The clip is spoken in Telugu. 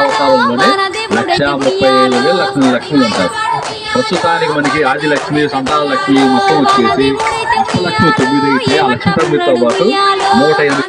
అవతారంలోనే లక్ష ముప్పై ఐదు వేలు లక్షల లక్ష్మీలు ఉంటారు. ప్రస్తుతానికి మనకి ఆదిలక్ష్మి సంతాన లక్ష్మి మొత్తం వచ్చేసి అష్టలక్ష్మి తొమ్మిది అయితే ఆ లక్ష్మీ తొమ్మిదితో పాటు నూట ఎనిమిది